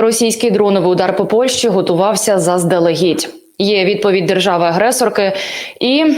Російський дроновий удар по Польщі готувався заздалегідь. Є відповідь держави-агресорки і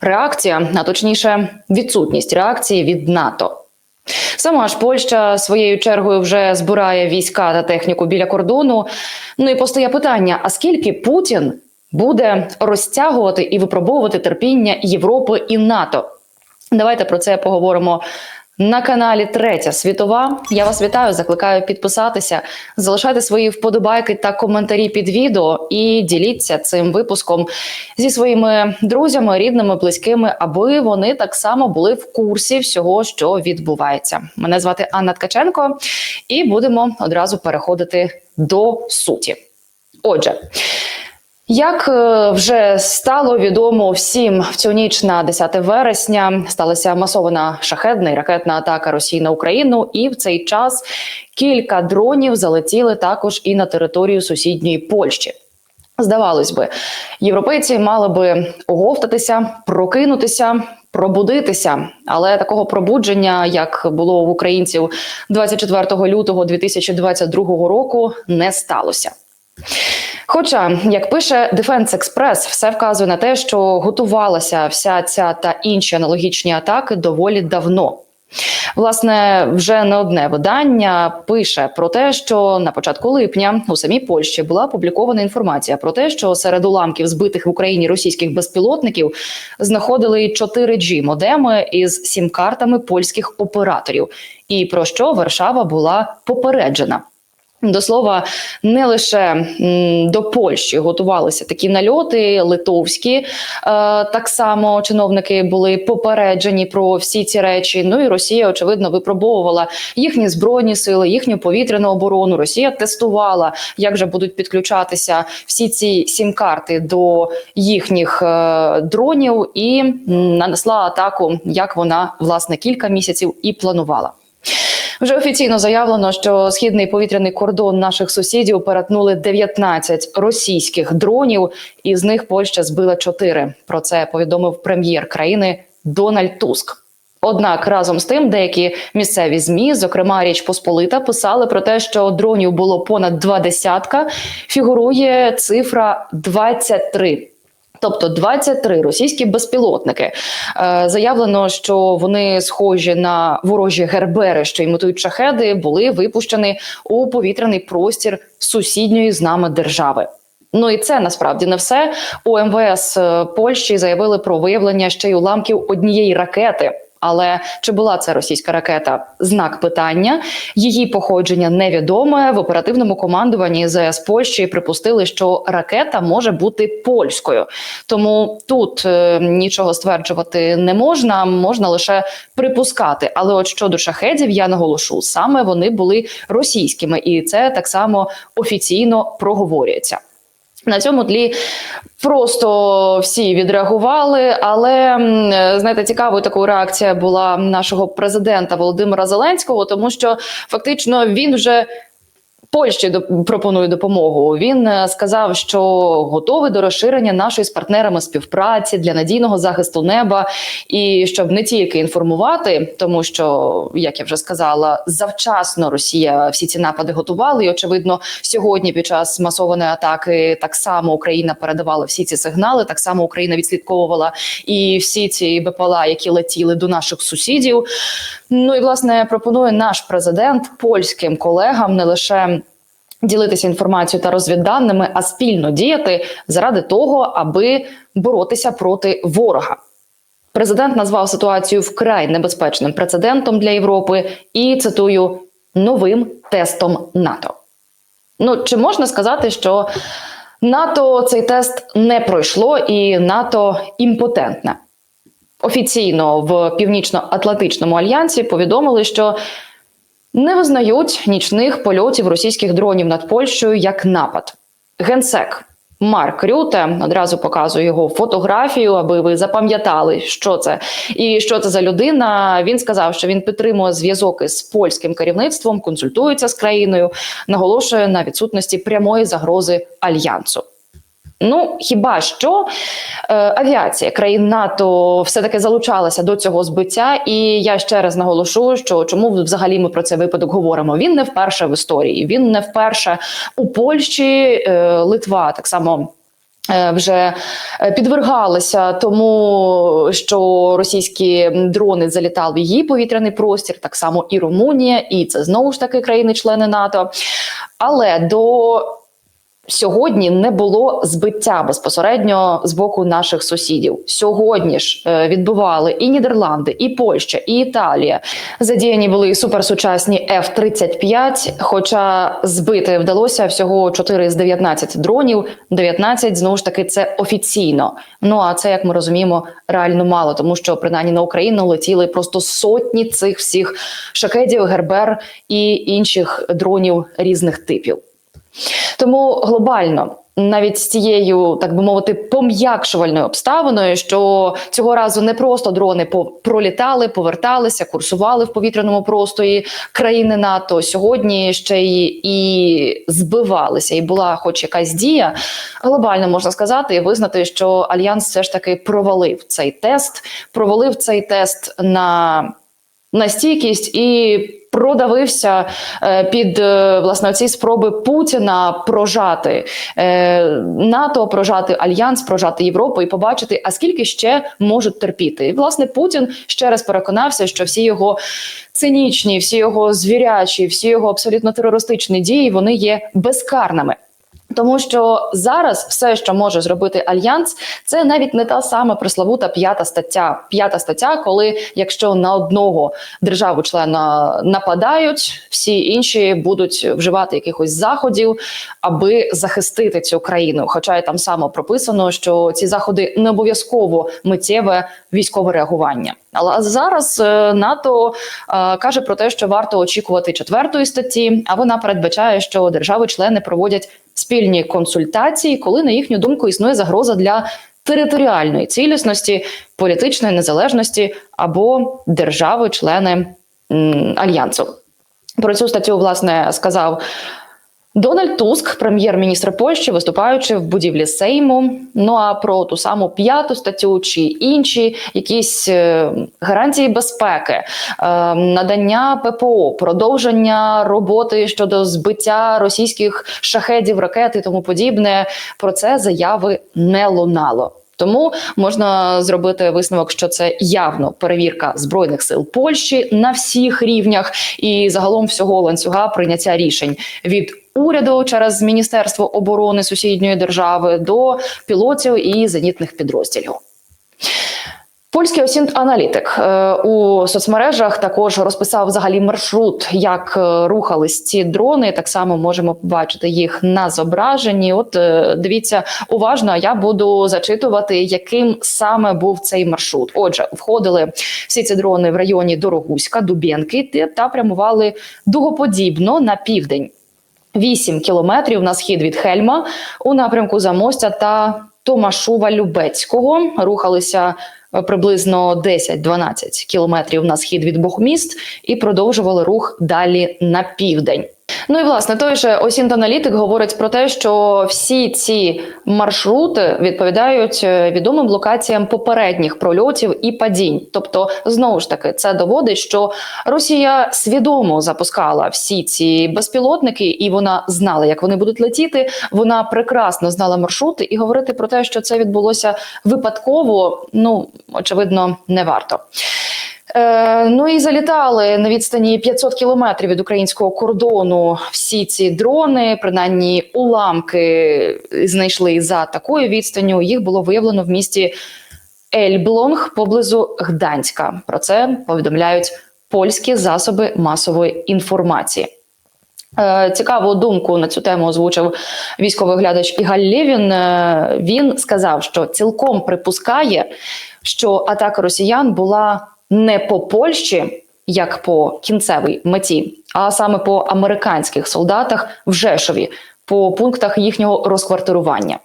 реакція, а точніше, відсутність реакції від НАТО. Сама ж Польща своєю чергою вже збирає війська та техніку біля кордону. Ну і постає питання: а скільки Путін буде розтягувати і випробовувати терпіння Європи і НАТО? Давайте про це поговоримо на каналі Третя світова. Я вас вітаю, закликаю підписатися, залишати свої вподобайки та коментарі під відео і діліться цим випуском зі своїми друзями, рідними, близькими, аби вони так само були в курсі всього, що відбувається. Мене звати Анна Ткаченко, і будемо одразу переходити до суті. Отже. Як е, вже стало відомо всім в цю ніч на 10 вересня сталася масована шахедна і ракетна атака Росії на Україну, і в цей час кілька дронів залетіли також і на територію сусідньої Польщі. Здавалось би, європейці мали би оговтатися, прокинутися, пробудитися, але такого пробудження, як було в українців 24 лютого 2022 року, не сталося. Хоча, як пише Defense Express, все вказує на те, що готувалася вся ця та інші аналогічні атаки доволі давно. Власне, вже не одне видання пише про те, що на початку липня у самій Польщі була опублікована інформація про те, що серед уламків збитих в Україні російських безпілотників знаходили 4G модеми із сім-картами польських операторів, і про що Варшава була попереджена. До слова, не лише до Польщі готувалися такі нальоти, литовські е, так само чиновники були попереджені про всі ці речі. Ну і Росія, очевидно, випробовувала їхні збройні сили, їхню повітряну оборону. Росія тестувала, як же будуть підключатися всі ці сім-карти до їхніх е, дронів, і нанесла атаку, як вона власне кілька місяців і планувала. Вже офіційно заявлено, що східний повітряний кордон наших сусідів перетнули 19 російських дронів, і з них Польща збила 4. Про це повідомив прем'єр країни Дональд Туск. Однак разом з тим деякі місцеві змі, зокрема Річ Посполита, писали про те, що дронів було понад два десятка. Фігурує цифра 23. Тобто 23 російські безпілотники е, заявлено, що вони схожі на ворожі гербери, що імітують шахеди, були випущені у повітряний простір сусідньої з нами держави. Ну і це насправді не все. У МВС е, Польщі заявили про виявлення ще й уламків однієї ракети. Але чи була це російська ракета? Знак питання її походження невідоме в оперативному командуванні ЗС Польщі. Припустили, що ракета може бути польською, тому тут е, нічого стверджувати не можна, можна лише припускати. Але от щодо шахедів, я наголошу саме вони були російськими, і це так само офіційно проговорюється. На цьому тлі просто всі відреагували. Але знаєте, цікавою такою реакція була нашого президента Володимира Зеленського, тому що фактично він вже. Польщі пропонує допомогу. Він е, сказав, що готовий до розширення нашої з партнерами співпраці для надійного захисту неба, і щоб не тільки інформувати, тому що, як я вже сказала, завчасно Росія всі ці напади готували. І очевидно, сьогодні під час масованої атаки так само Україна передавала всі ці сигнали. Так само Україна відслідковувала і всі ці БПЛА, які летіли до наших сусідів. Ну і власне пропонує наш президент польським колегам не лише. Ділитися інформацією та розвідданими, а спільно діяти заради того, аби боротися проти ворога. Президент назвав ситуацію вкрай небезпечним прецедентом для Європи і цитую новим тестом НАТО. Ну чи можна сказати, що НАТО цей тест не пройшло, і НАТО імпотентне? Офіційно в Північно-Атлантичному альянсі повідомили, що не визнають нічних польотів російських дронів над Польщею як напад. Генсек Марк Рюте одразу показую його фотографію, аби ви запам'ятали, що це і що це за людина. Він сказав, що він підтримує зв'язок із польським керівництвом, консультується з країною, наголошує на відсутності прямої загрози альянсу. Ну хіба що е, авіація країн НАТО все таки залучалася до цього збиття, і я ще раз наголошу, що чому взагалі ми про цей випадок говоримо? Він не вперше в історії. Він не вперше у Польщі, е, Литва так само. е, Вже е, підвергалися тому, що російські дрони залітали в її повітряний простір, так само і Румунія, і це знову ж таки країни-члени НАТО. Але до Сьогодні не було збиття безпосередньо з боку наших сусідів. Сьогодні ж е, відбували і Нідерланди, і Польща, і Італія. Задіяні були і суперсучасні F-35, Хоча збити вдалося всього 4 з 19 дронів. 19, знову ж таки це офіційно. Ну а це як ми розуміємо, реально мало, тому що принаймні на Україну летіли просто сотні цих всіх шахедів, гербер і інших дронів різних типів. Тому глобально. Навіть з цією, так би мовити, пом'якшувальною обставиною, що цього разу не просто дрони пролітали, поверталися, курсували в повітряному просторі країни НАТО. Сьогодні ще й і збивалися, і була хоч якась дія. Глобально можна сказати і визнати, що альянс все ж таки провалив цей тест, провалив цей тест на на стійкість і продавився е, під е, власне ці спроби Путіна прожати е, НАТО, прожати альянс, прожати Європу і побачити, а скільки ще можуть терпіти. І власне Путін ще раз переконався, що всі його цинічні, всі його звірячі, всі його абсолютно терористичні дії вони є безкарними. Тому що зараз все, що може зробити альянс, це навіть не та сама пресловута п'ята стаття. П'ята стаття, коли якщо на одного державу-члена нападають, всі інші будуть вживати якихось заходів, аби захистити цю країну. Хоча й там само прописано, що ці заходи не обов'язково миттєве військове реагування. Але зараз е, НАТО е, каже про те, що варто очікувати четвертої статті. А вона передбачає, що держави-члени проводять спільні консультації, коли на їхню думку існує загроза для територіальної цілісності, політичної незалежності або держави-члени альянсу. Про цю статтю власне сказав. Дональд Туск, прем'єр-міністр Польщі, виступаючи в будівлі Сейму. Ну а про ту саму п'яту статтю чи інші якісь е, гарантії безпеки, е, надання ППО, продовження роботи щодо збиття російських шахедів, ракет і тому подібне. Про це заяви не лунало. Тому можна зробити висновок, що це явно перевірка збройних сил Польщі на всіх рівнях і загалом всього ланцюга прийняття рішень від уряду через міністерство оборони сусідньої держави до пілотів і зенітних підрозділів. Польський осінт аналітик е, у соцмережах також розписав взагалі маршрут, як е, рухались ці дрони. Так само можемо побачити їх на зображенні. От е, дивіться уважно. Я буду зачитувати, яким саме був цей маршрут. Отже, входили всі ці дрони в районі Дорогуська, Дубєнки та- прямували дугоподібно на південь. 8 кілометрів на схід від Хельма у напрямку Замостя та Томашува Любецького рухалися приблизно 10-12 кілометрів на схід від Бохміст і продовжували рух далі на південь. Ну і власне той же Осінт-аналітик говорить про те, що всі ці маршрути відповідають е, відомим локаціям попередніх прольотів і падінь. Тобто, знову ж таки, це доводить, що Росія свідомо запускала всі ці безпілотники, і вона знала, як вони будуть летіти. Вона прекрасно знала маршрути, і говорити про те, що це відбулося випадково, ну очевидно, не варто. Е, ну і залітали на відстані 500 кілометрів від українського кордону. Всі ці дрони, принаймні уламки, знайшли за такою відстанню. Їх було виявлено в місті Ельблонг поблизу Гданська. Про це повідомляють польські засоби масової інформації. Е, Цікаву думку на цю тему озвучив військовий глядач Ігаль Лєвін. Е, Він сказав, що цілком припускає, що атака росіян була не по Польщі, як по кінцевій меті, а саме по американських солдатах в Жешові, по пунктах їхнього розквартирування.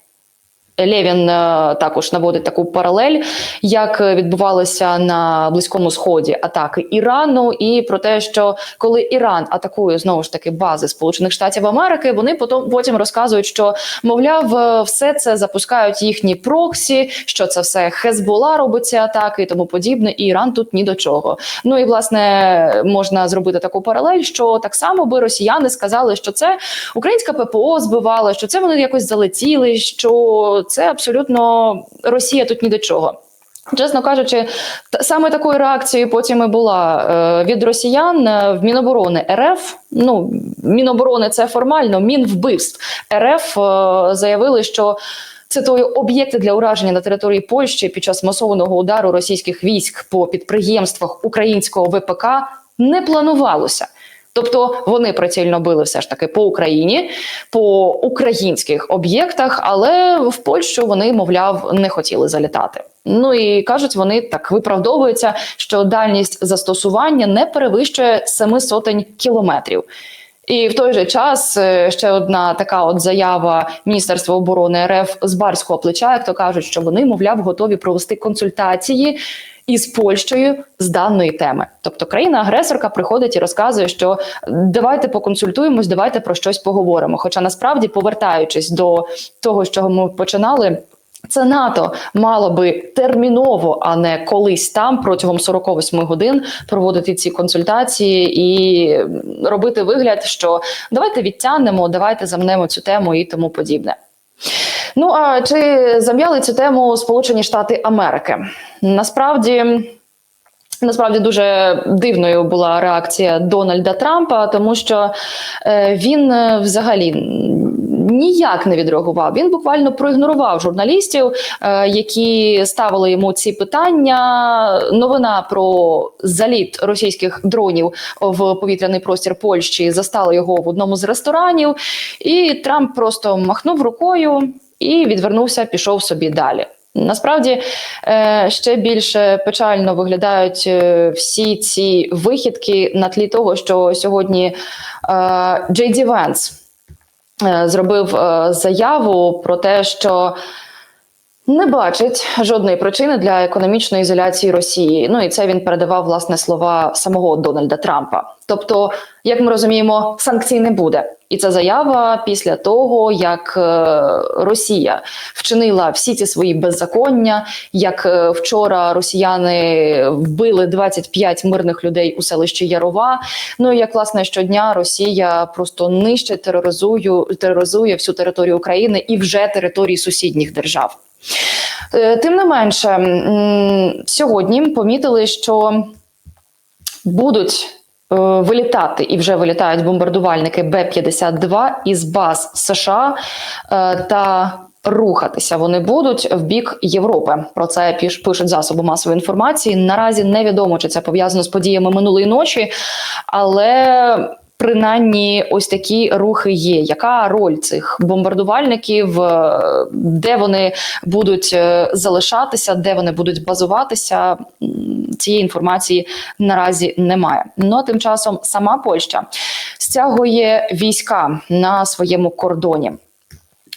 Лєвін е, також наводить таку паралель, як відбувалися на близькому сході атаки Ірану, і про те, що коли Іран атакує знову ж таки бази Сполучених Штатів Америки, вони потім потім розказують, що мовляв, е, все це запускають їхні проксі, що це все Хезбола робить ці атаки і тому подібне. І Іран тут ні до чого. Ну і власне можна зробити таку паралель, що так само би росіяни сказали, що це українська ППО збивала, що це вони якось залетіли. що це абсолютно Росія тут ні до чого. Чесно кажучи, саме такою реакцією потім і була е, від росіян е, в Міноборони РФ. Ну Міноборони це формально мінвбивств РФ е, заявили, що цитую об'єкти для ураження на території Польщі під час масованого удару російських військ по підприємствах українського ВПК не планувалося. Тобто вони прицільно били все ж таки по Україні, по українських об'єктах, але в Польщу вони, мовляв, не хотіли залітати. Ну і кажуть, вони так виправдовуються, що дальність застосування не перевищує семи сотень кілометрів. І в той же час е, ще одна така от заява Міністерства оборони РФ з барського плеча, як то кажуть, що вони, мовляв, готові провести консультації із Польщею з даної теми. Тобто країна-агресорка приходить і розказує, що давайте поконсультуємось, давайте про щось поговоримо. Хоча насправді, повертаючись до того, з чого ми починали. Це НАТО мало би терміново, а не колись там протягом 48 годин проводити ці консультації і робити вигляд, що давайте відтягнемо, давайте замнемо цю тему і тому подібне. Ну а чи зам'яли цю тему Сполучені Штати Америки? Насправді. Насправді дуже дивною була реакція Дональда Трампа, тому що е, він е, взагалі ніяк не відреагував. Він буквально проігнорував журналістів, е, які ставили йому ці питання. Новина про заліт російських дронів в повітряний простір Польщі застала його в одному з ресторанів, і Трамп просто махнув рукою і відвернувся, пішов собі далі. Насправді е, ще більше печально виглядають е, всі ці вихідки на тлі того, що сьогодні Джей Ді зробив заяву про те, що не бачить жодної причини для економічної ізоляції Росії. Ну і це він передавав власне слова самого Дональда Трампа. Тобто, як ми розуміємо, санкцій не буде. І це заява після того, як е, Росія вчинила всі ці свої беззаконня. Як е, вчора росіяни вбили 25 мирних людей у селищі Ярова. Ну і як власне щодня Росія просто нищить тероризує, тероризує всю територію України і вже території сусідніх держав. Е, тим не менше, сьогодні помітили, що будуть е, вилітати і вже вилітають бомбардувальники Б-52 із баз США е, та Рухатися вони будуть в бік Європи. Про це пишуть засоби масової інформації. Наразі невідомо, чи це пов'язано з подіями минулої ночі, але принаймні ось такі рухи є. Яка роль цих бомбардувальників, е, де вони будуть е, залишатися, де вони будуть базуватися? Цієї інформації наразі немає. Ну тим часом сама Польща стягує війська на своєму кордоні.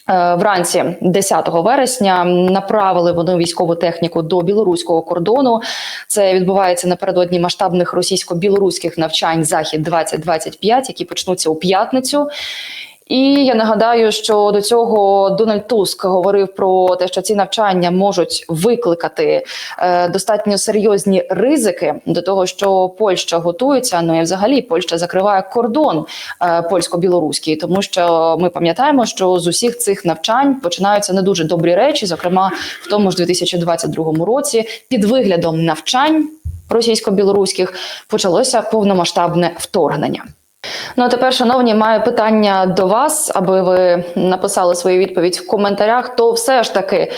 Е, вранці 10 вересня направили вони військову техніку до білоруського кордону. Це відбувається напередодні масштабних російсько-білоруських навчань захід 2025 які почнуться у п'ятницю. І я нагадаю, що до цього Дональд Туск говорив про те, що ці навчання можуть викликати е, достатньо серйозні ризики до того, що Польща готується. Ну і взагалі Польща закриває кордон е, польсько-білоруський, тому що ми пам'ятаємо, що з усіх цих навчань починаються не дуже добрі речі, зокрема в тому ж 2022 році, під виглядом навчань російсько-білоруських почалося повномасштабне вторгнення. Ну а тепер, шановні, маю питання до вас, аби ви написали свою відповідь в коментарях. То все ж таки,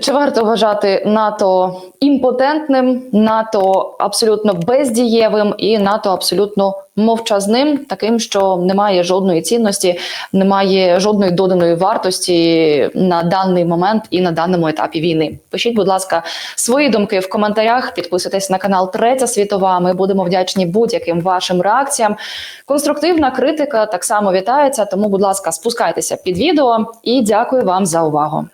чи варто вважати НАТО імпотентним, НАТО абсолютно бездієвим і НАТО абсолютно мовчазним, таким, що немає жодної цінності, немає жодної доданої вартості на даний момент і на даному етапі війни. Пишіть, будь ласка, свої думки в коментарях. Підписуйтесь на канал Третя Світова. Ми будемо вдячні будь-яким вашим реакціям. Конструктивна критика так само вітається. Тому, будь ласка, спускайтеся під відео і дякую вам за увагу.